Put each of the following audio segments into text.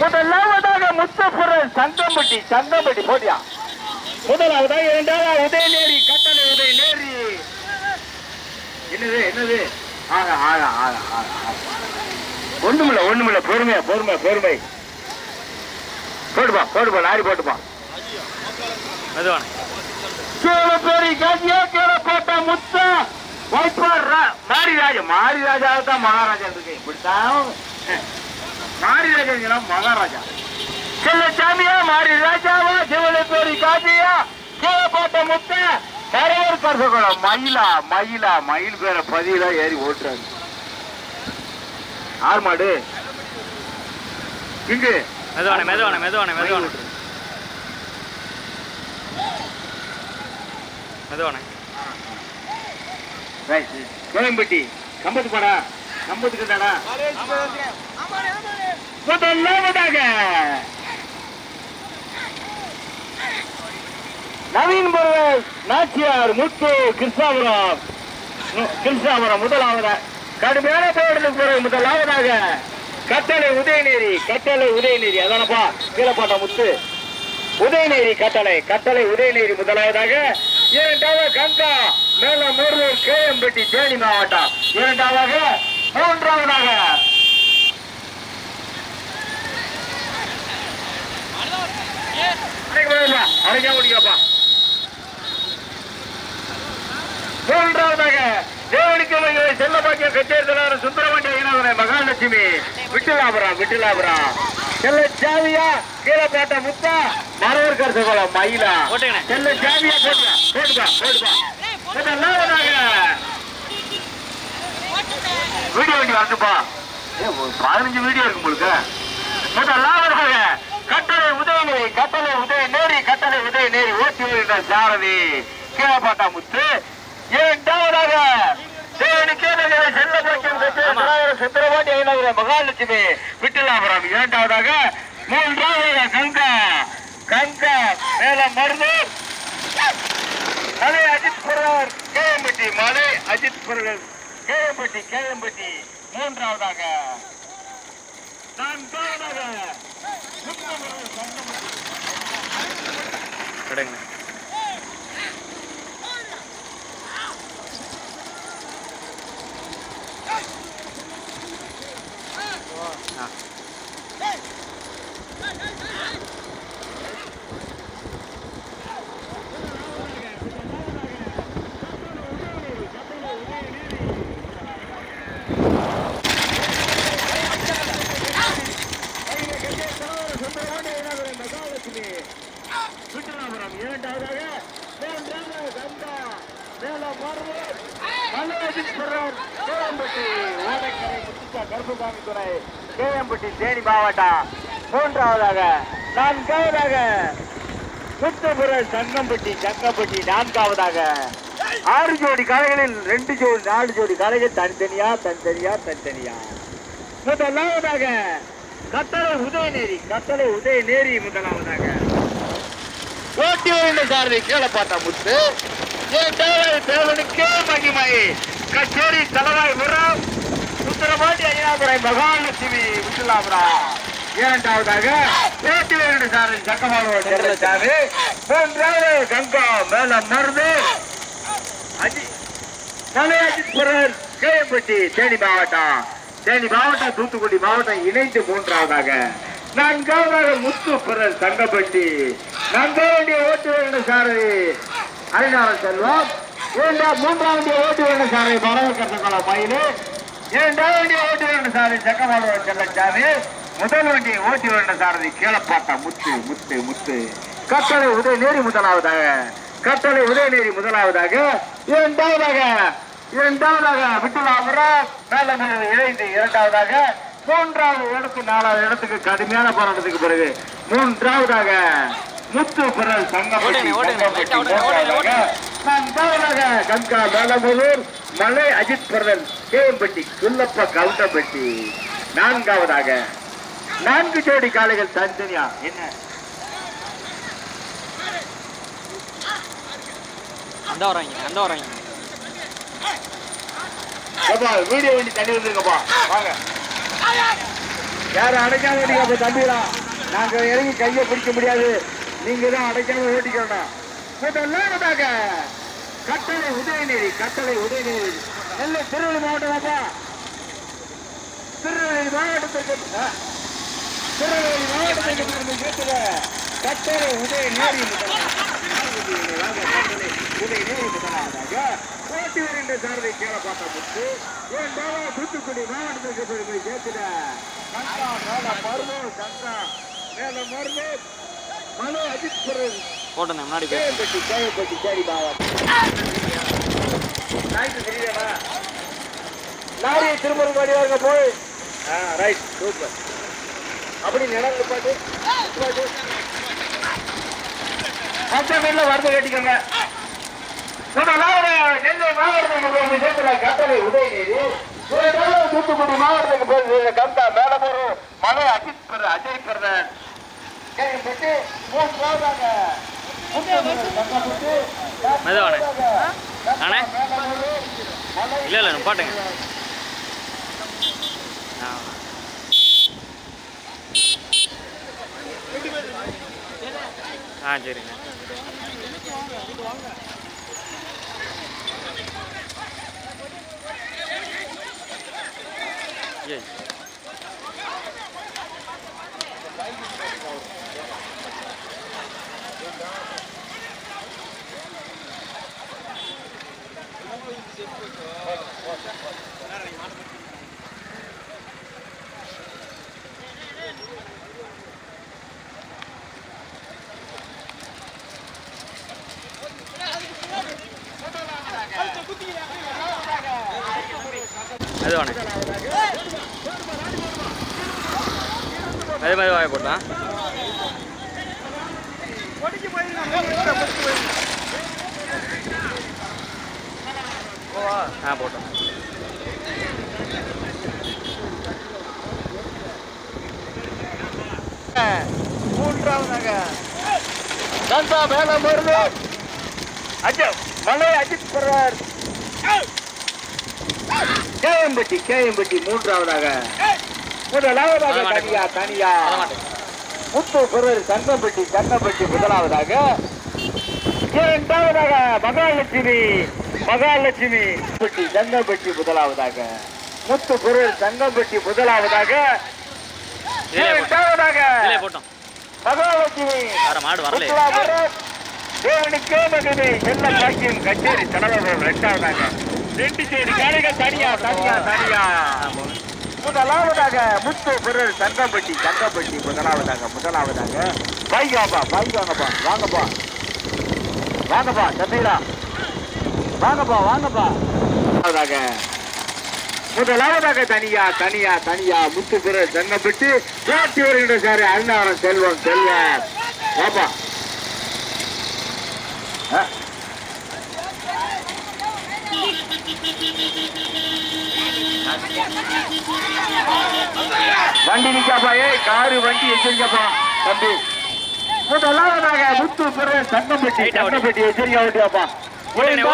முதலாவதாக முத்தபுரன் சந்தம்பட்டி சந்தம்பட்டி போட்டியா? முதலாவதாக இரண்டாவது உதயநேரி கட்டளை உதயநேரி. என்னது என்னது? ஆக ஆக ஆக ஆக ஒண்ணுமில்ல ஒண்ணுமில்ல. பொறுமையா பொறுமை பொறுமை. போட்டுப்பா போட்டுப்பா லாரி போட்டுப்பா. கீழே பேரி காசியா கீழே போட்ட முத்தா. வைப்பார் மாரி ராஜா மாரி ராஜா தான் மகாராஜா இருக்கு இப்படித்தான். மாரி ராஜா மகாராஜா. செல்ல சாமியா மாரி ராஜாவா சிவனை பேரி காசியா கீழே போட்ட முத்தா கரவர் கரசகுளம் மயிலா மயிலா மயில் பேர பதிலா ஏறி ஓட்டுறாங்க. ஆறு மாடு? இங்கு. மெதுவான மெதுவான மெதுவான மெதுவான. மெதுவான. கோயம்பட்டி. கம்பத்து பாடா. கம்பத்துக்கு தாடா முதலாவதாக நவீன் பருவ நாச்சியார் முத்து கிருஷ்ணாபுரம். மு- கிருஷ்ணாபுரம் முதலாவதாக கடுமையான போடுறதுக்கு பிறகு முதலாவதாக கட்டளை உதயநேரி கட்டளை உதயநேரி அதானப்பா கீழப்பாட்டா முத்து. உதயநேரி கட்டளை கட்டளை உதயநேரி முதலாவதாக இரண்டாவது கங்கா மேல மூர்வூர் கேஎம்பட்டி தேனி மாவட்டம். இரண்டாவதாக மூன்றாவதாக அரைக்கா முடியாப்பா மூன்றாவதாக தேவனிக்கமைகளை செல்லப்பாக்கிய கச்சேரித்தலாளர் சுந்தரவண்டி ஐநாதனை மகாலட்சுமி விட்டுலாபுரம் விட்டுலாபுரம் செல்ல சாவியா கீழப்பேட்டை முத்தா மரவர் கரசகுளம் மயிலா செல்ல சாவியா போட்டுப்பா போட்டுப்பா போட்டுப்பா முதலாவதாக வீடியோ வண்டி வரட்டுப்பா ஏ, ஒரு பதினஞ்சு வீடியோ இருக்கு உங்களுக்கு முதலாவதாக கட்டளை உதயநேரி கட்டளை உதய நேரி கட்டளை உதய நேரி. ஓட்டி வருகின்ற சாரதி. கீழப்பாட்டா முத்து. இரண்டாவதாக சுந்தரபாண்டி ஐநகர மகாலட்சுமி விட்டுலாபுரம். இரண்டாவதாக மூன்றாவதாக கங்கா. கங்கா. மேல மருந்து மலை அஜித் புரவர் கேஎம்பட்டி. மலை அஜித் புரவர் கேஎம்பட்டி கேஎம்பட்டி. மூன்றாவதாக. நான்காவதாக முத்தமிழர் ஆ விடுங்க விட்டுலாபுரம் இரண்டாவதாக மூன்றாவது கங்கா மேல மருதூர் மலையஜித்புரம் கேஎம்பட்டி ஓடைக்கரை முத்துச்சா கருப்புசாமி துறை கேஎம்பட்டி தேனி மாவட்டம். மூன்றாவதாக நான்காவதாக சுத்தபுரம் சங்கம்பட்டி சங்கம்பட்டி நான்காவதாக. ஆறு ஜோடி காளைகளில் ரெண்டு ஜோடி நாலு ஜோடி காளைகள் தனித்தனியா தனித்தனியா தனித்தனியா. முதலாவதாக கட்டளை உதயநேரி கட்டளை உதயநேரி முதலாவதாக. ஓட்டி வருகின்ற சாரதி கீழே பார்த்தா முத்து தேவை தேவனுக்கே மகிமை. கச்சேரி தலவாய் முறம். சுந்தரபாண்டி ஐயாபுரை மகாலட்சுமி விட்டுலாபுரா இரண்டாவதாக பேட்டி சாரி சார் சாமி சாரு. மூன்றாவது கங்கா மேல மருந்து அஜி மலை அஜித்புரர் தேனி மாவட்டம். தேனி மாவட்டம் தூத்துக்குடி மாவட்டம் இணைந்து மூன்றாவதாக. நான்காவதாக முத்துப்புரர் தங்கப்பட்டி. நான்காவது ஓட்டு வேண்டும் சாரதி அறிஞர் செல்வம் இரண்டாம் மூன்றாவது ஓட்டு வேண்டும் சாரதி மரவக்கரசகுளம் மயிலு. இரண்டாவது ஓட்டு வேண்டும் சாரதி செக்கமாதவன் செல்லச்சாமி முதல் வண்டி ஓட்டி வேண்டும் சாரதி. கீழப்பாட்டா முத்து முத்து முத்து. கட்டளை உதயநேரி முதலாவதாக. கட்டளை உதயநேரி முதலாவதாக. இரண்டாவதாக இரண்டாவதாக விட்டுலாபுரம் மேல இணைந்து இரண்டாவதாக. மூன்றாவது இடத்துக்கு நாலாவது இடத்துக்கு கடுமையான போராட்டத்துக்கு பிறகு மூன்றாவதாக முத்து பிறல் சங்கப்பட்டி நான்காவதாக கங்கா மேலமுதூர் மலை அஜித் பிரதன் கேம்பட்டி குல்லப்ப கவுண்டப்பட்டி நான்காவதாக நான்கு ஜோடி காளைகள் தனித்தனியா என்ன? அந்த வராங்க அந்த வராங்க வீடியோ வண்டி தண்ணி வந்துருங்கப்பா வாங்க. யாரும் அடைக்காம ஓட்டிக்கப்பா தம்பிடா நாங்க இறங்கி கையை பிடிக்க முடியாது. நீங்க தான் அடைக்காம ஓட்டிக்கணும். முதலாவதாக கட்டளை உதயநிதி கட்டளை உதயநிதி. நெல்லை திருவள்ளூர் மாவட்டமாப்பா திருநெல்வேலி மாவட்டத்திற்கு திருநெல்வேலி மாவட்டத்திற்கு கேட்டுங்க கட்டளை உதயநேரி முதலாவதாக முதலாவதாக போட்டி வருகின்ற சாரதி கீழே பார்த்த முத்து என் பாபா தூத்துக்குடி மாவட்டத்திற்கு கேட்டுட கங்கா மேல மருமூர் கங்கா. மனு அஜித் குரல். போட்டேன் முன்னாடி லாரியை திரும்ப மாடி வருங்க போய். ஆ ரைட் சூப்பர். அப்படி நிலங்க பாட்டு பச்சை மீன்ல வரது கட்டிக்கோங்க நெல்லை மாவட்டத்துக்கு சேர்த்துல கட்டளை உதயநீதி. தூத்துக்குடி மாவட்டத்துக்கு போய் கந்தா மேலமூர் மலை அஜித் அஜய் பெறன் கேள்விப்பட்டு மூன்றாவதாக மெதுவானே. அண்ணே. இல்லை இல்லை பாட்டுங்க ஆ சரிங்க ஏய் மெதுவானே மெது மெதுவாக போட்டான் ஆ போட்டோம். மூன்றாவதாக கந்தா மேல மருந்து அஜ மலை அஜித் பெறார் கேஎம்பட்டி கேஎம்பட்டி மூன்றாவதாக. முதலாவதாக. தனியா தனியா. முத்து பெறர் சங்கம்பட்டி சங்கம்பட்டி முதலாவதாக. இரண்டாவதாக மகாலட்சுமி மகாலட்சுமி. பட்டி சங்கம்பட்டி முதலாவதாக. முத்து பெறர் சங்கம்பட்டி முதலாவதாக. இரண்டாவதாக மகாலட்சுமி. தேவனுக்கே மகிமை செல்ல பாக்கியம் கச்சேரி தலைவர் ரெண்டாவதாக ரெண்டு சைடு காலைகள் தனியா தனியா தனியா. முதலாவதாக முத்து பிறர் சங்கம்பட்டி சங்கம்பட்டி முதலாவதாக முதலாவதாக. வைகாப்பா வைகாங்கப்பா வாங்கப்பா. வாங்கப்பா தம்பீரா வாங்கப்பா வாங்கப்பா. முதலாவதாக முதலாவதாக தனியா தனியா தனியா முத்து பிறர் தங்கப்பட்டி. காட்டி வருகின்ற சார் அண்ணாவரம் செல்வம் செல்வம். வாப்பா ஆ. வண்டி நிக்காப்பா ஏய் காரு வண்டி எச்சரிக்கப்பா தம்பி. முதலாவதாக முத்து பிற சங்கம்பட்டி. சங்கம்பட்டி எச்சரிக்கா ஓட்டுங்கண்ணே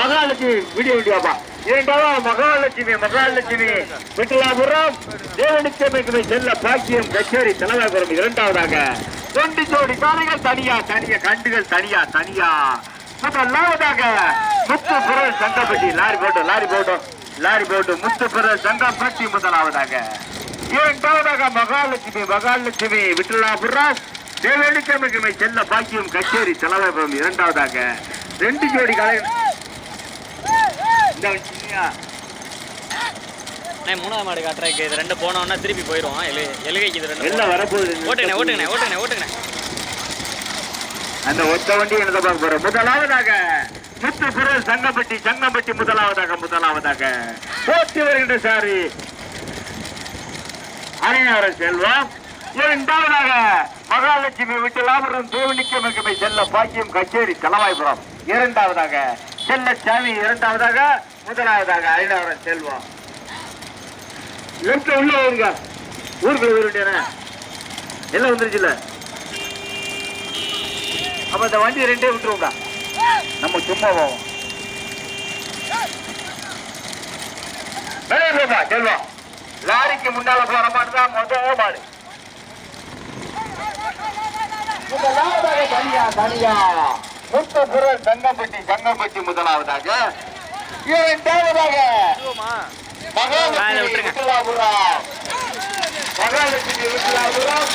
மகாலட்சுமி வீடியோ வீடியோப்பா இரண்டாவது மகாலட்சுமி மகாலட்சுமி? விட்டலாபுரம் தேவனுக்கு செல்ல பாக்கியம் கச்சேரி தலைவாபுரம் இரண்டாவதாக. ரெண்டு ஜோடி காலைகள் தனியா தனியா கண்டுகள் தனியா தனியா. முதலாவதாக முத்து சங்கப்பட்டி. லாரி போட்டோம் லாரி போட்டோம் லாரி போட்டு முத்து புரல் சங்கப்பட்டி முதலாவதாக. இரண்டாவதாக மகாலட்சுமி மகாலட்சுமி விட்டலாபுரம் தேவனுக்கு செல்ல பாக்கியம் கச்சேரி தலைவாபுரம் இரண்டாவதாக. ரெண்டு ஜோடி. அண்ணே மூணாவது மாடு காட்டுறதுக்கு இது ரெண்டு போனோன்னா திருப்பி போயிடுவோம் எழு எழுகைக்கு இது ரெண்டு எல்லாம் வரப்போகுது? ஓட்டுங்கண்ணே ஓட்டுங்கண்ணே ஓட்டுங்கண்ணே ஓட்டுங்கண்ணே. அந்த ஒத்த வண்டி என்ன பார்க்க போறோம்? முதலாவதாக முத்துப்புரல் சங்கப்பட்டி சங்கப்பட்டி முதலாவதாக முதலாவதாக. போட்டி வருகின்ற சாரி. அரையார செல்வம். இரண்டாவதாக மகாலட்சுமி விட்டு லாபுரம் செல்ல பாக்கியம் கச்சேரி தலவாய்புரம். இரண்டாவதாக செல்ல சாமி. இரண்டாவதாக முதலாவதாக ஐநாவரம் செல்வம். எடுத்து உள்ள வருங்க ஊருக்குள்ள வருண்டேன எல்லாம் வந்துருச்சுல்ல அப்ப இந்த வண்டி ரெண்டே விட்டுருவோம்டா. நம்ம சும்மா போவோம். செல்வம் லாரிக்கு முன்னால போற மாடு தான் மொத மாடு முதலாவதாக தனியா தனியா. முத்தபுரம் சங்கம்பட்டி சங்கம்பட்டி முதலாவதாக. இரண்டாவதாக மகாலட்சுமி. விட்டுலாபுரம். மகாலட்சுமி விட்டுலாபுரம்.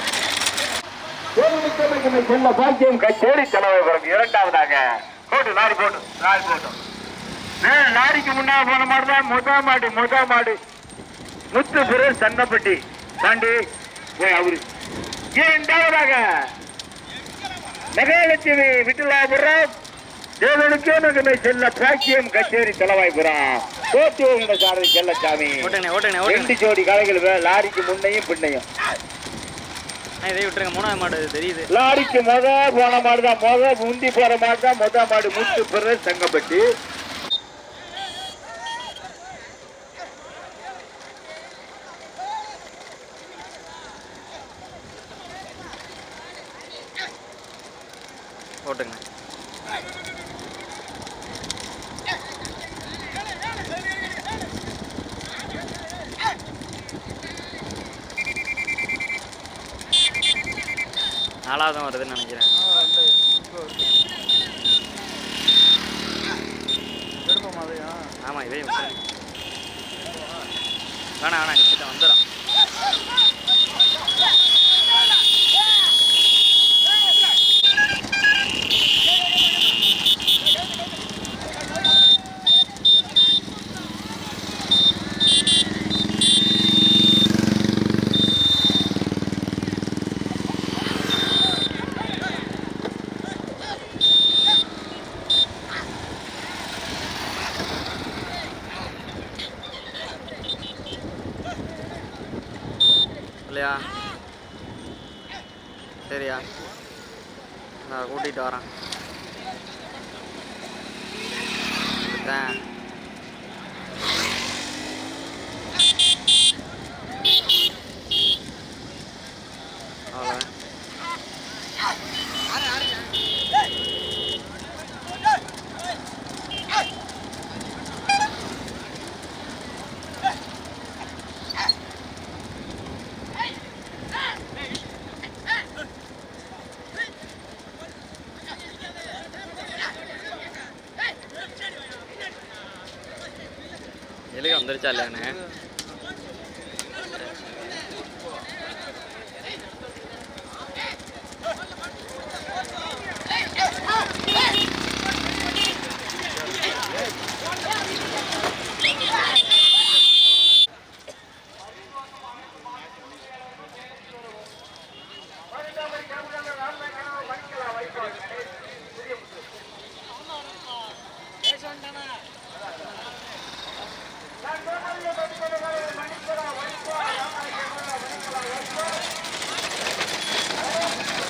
செல்ல பாக்கியம் கச்சேரி தலைவரம் இரண்டாவதாக. போட்டு லாரி போட்டு லாரி போட்டோம் லாரிக்கு முன்னாடி போன மாடு தான் மொத மாடு மொத மாடு. முத்துபுர சங்கப்பட்டி தாண்டி போய் அவரு. இரண்டாவதாக மகாலட்சுமி விட்டுலாபுரம். தேவனுக்கே மகனை செல்ல பாக்கியம் கச்சேரி போட்டு வருகின்ற சாரதி ஓட்டுங்கண்ணே ரெண்டு ஜோடி காளைகள் வே- லாரிக்கு முன்னையும் பின்னையும். இதை விட்டுருங்க. மூணாவது மாடு தெரியுது. லாரிக்கு மொத போன மாடு தான் மொத முந்தி போற மாடு தான் மொத மாடு முத்து பிற சங்கப்பட்டி. ஓட்டுங்க நாலாவது தான் வருதுன்னு நினைக்கிறேன். ஆமாம் இதே வேணாம் வேணாம் நிச்சயம் வந்துடும் இல்லையா? சரியா. நான் கூட்டிகிட்டு வரேன். चले है।